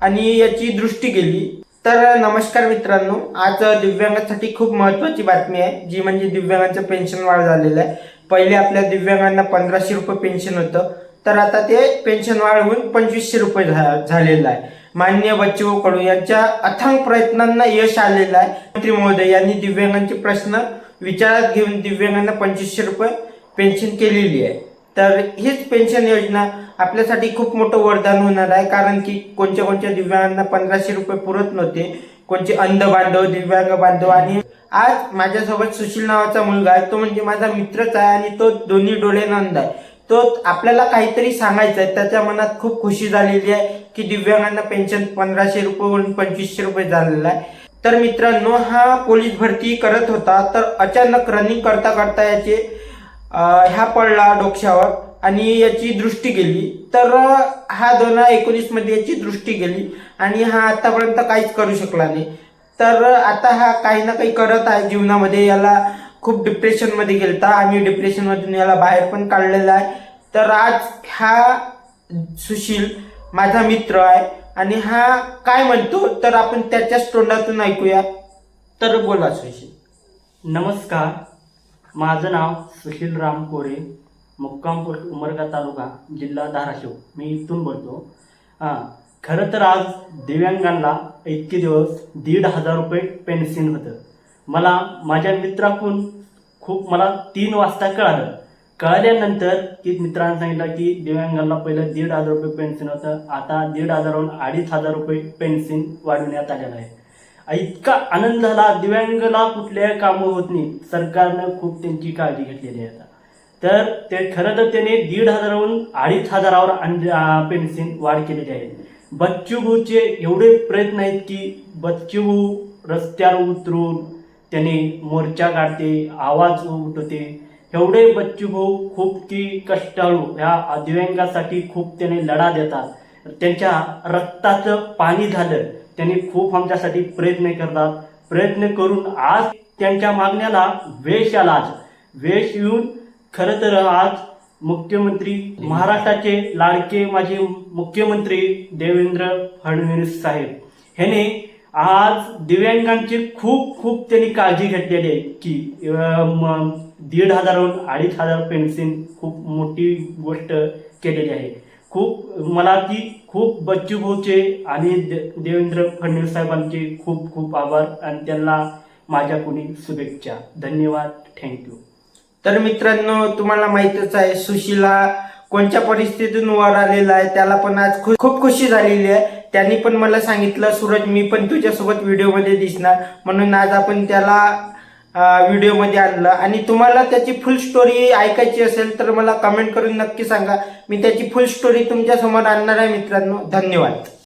आणि याची दृष्टी गेली तर नमस्कार मित्रांनो आज दिव्यांगांसाठी खूप महत्वाची बातमी आहे जी म्हणजे दिव्यांगांचं पेन्शन वाढ झालेलं आहे. पहिले आपल्या दिव्यांगांना पंधराशे रुपये पेन्शन होतं तर आता ते पेन्शन वाढ होऊन पंचवीसशे रुपये झा- झालेलं आहे. माननीय बच्चू कडू यांच्या अथांग प्रयत्नांना यश आलेलं आहे. मंत्री महोदय यांनी दिव्यांगांचे प्रश्न विचारात घेऊन दिव्यांगांना पंचवीसशे रुपये पेन्शन केलेली आहे. तर हीच पेन्शन योजना आपल्यासाठी खूप मोठं वरदान होणार आहे. कारण की कोणत्या कोणत्या दिव्यांगांना पंधराशे रुपये पुरत नव्हते. कोणते अंध बांधव दिव्यांग बांधव आणि आज माझ्यासोबत सुशील नावाचा मुलगा आहे. तो म्हणजे माझा मित्रच आहे आणि तो दोन्ही डोळे नंद आहे. तो आपल्याला काहीतरी सांगायचं आहे त्याच्या मनात खूप खुशी झालेली आहे की दिव्यांगांना पेन्शन पंधराशे रुपयेवरून पंचवीसशे रुपये झालेलं आहे. तर मित्रांनो हा पोलीस भरती करत होता. तर अचानक रनिंग करता करता याचे ह्या पडला डोक्यावर आणि याची दृष्टी गेली. तर हा दोन हजार एकोणीसमध्ये याची दृष्टी गेली आणि हा आतापर्यंत काहीच करू शकला नाही. तर आता हा काही ना काही करत आहे जीवनामध्ये. याला खूप डिप्रेशनमध्ये गेलता. आम्ही डिप्रेशन मधून याला बाहेर पण काढलेला आहे. तर आज हा सुशील माझा मित्र आहे आणि हा काय म्हणतो? तर आपण त्याच्याच तोंडातून ऐकूया. तर बोला सुशील. नमस्कार. माझं नाव सुशील राम कोरे मुक्कामपूर उमरगा तालुका जिल्हा धाराशिव. मी इथून बोलतो. हां खरं तर आज दिव्यांगांना इतके दिवस दीड हजार रुपये पेन्शन होतं. मला माझ्या मित्राकडून खूप मला तीन वाजता कळालं. कळल्यानंतर की मित्रांनी सांगितलं की दिव्यांगांना पहिलं दीड हजार रुपये पेन्शन होतं. आता दीड हजारहून अडीच हजार रुपये पेन्शन वाढवण्यात आलेलं आहे. इतका आनंद झाला दिव्यांगाला कुठल्याही कामं होत नाही. सरकारनं खूप त्यांची काळजी घेतलेली आहे आता. तर ते खरं तर त्याने दीड हजारावरून अडीच हजारावर पेन्शन वाढ केलेली आहे. बच्चू एवढे प्रयत्न आहेत की बच्चू रस्त्यावर उतरून त्याने मोर्चा काढते आवाज उठवते. एवढे बच्चू खूप की कष्टाळू ह्या दिव्यांगासाठी खूप त्याने लढा देतात. त्यांच्या रक्ताचं पाणी झालं. त्यांनी खूप आमच्यासाठी प्रयत्न करतात. प्रयत्न करून आज त्यांच्या मागण्याला वेश आला आज. वेश येऊन खरं तर आज मुख्यमंत्री महाराष्ट्राचे लाडके माजी मुख्यमंत्री देवेंद्र फडणवीस साहेब. ह्याने आज दिव्यांगांची खूप खूप त्यांनी काळजी घेतलेली आहे की दीड हजाराहून अडीच हजार पेन्सिल खूप मोठी गोष्ट केलेली आहे. खूप मला ती खूप बच्चू भाऊचे आणि दे- देवेंद्र फडणवीस साहेबांचे खूप खूप आभार आणि त्यांना माझ्या कुणी शुभेच्छा. धन्यवाद. थँक्यू तर मित्रांनो तुम्हाला माहितच आहे सुशीला कोणत्या परिस्थितीतून वर आलेला आहे त्याला पण आज खूप खूप खुशी झालेली आहे. त्यांनी पण मला सांगितलं सूरज मी पण तुझ्यासोबत व्हिडिओमध्ये दिसणार. म्हणून आज आपण त्याला व्हिडिओमध्ये आणलं. आणि तुम्हाला त्याची फुल स्टोरी ऐकायची असेल तर मला कमेंट करून नक्की सांगा. मी त्याची फुल स्टोरी तुमच्यासमोर आणणार आहे मित्रांनो. धन्यवाद.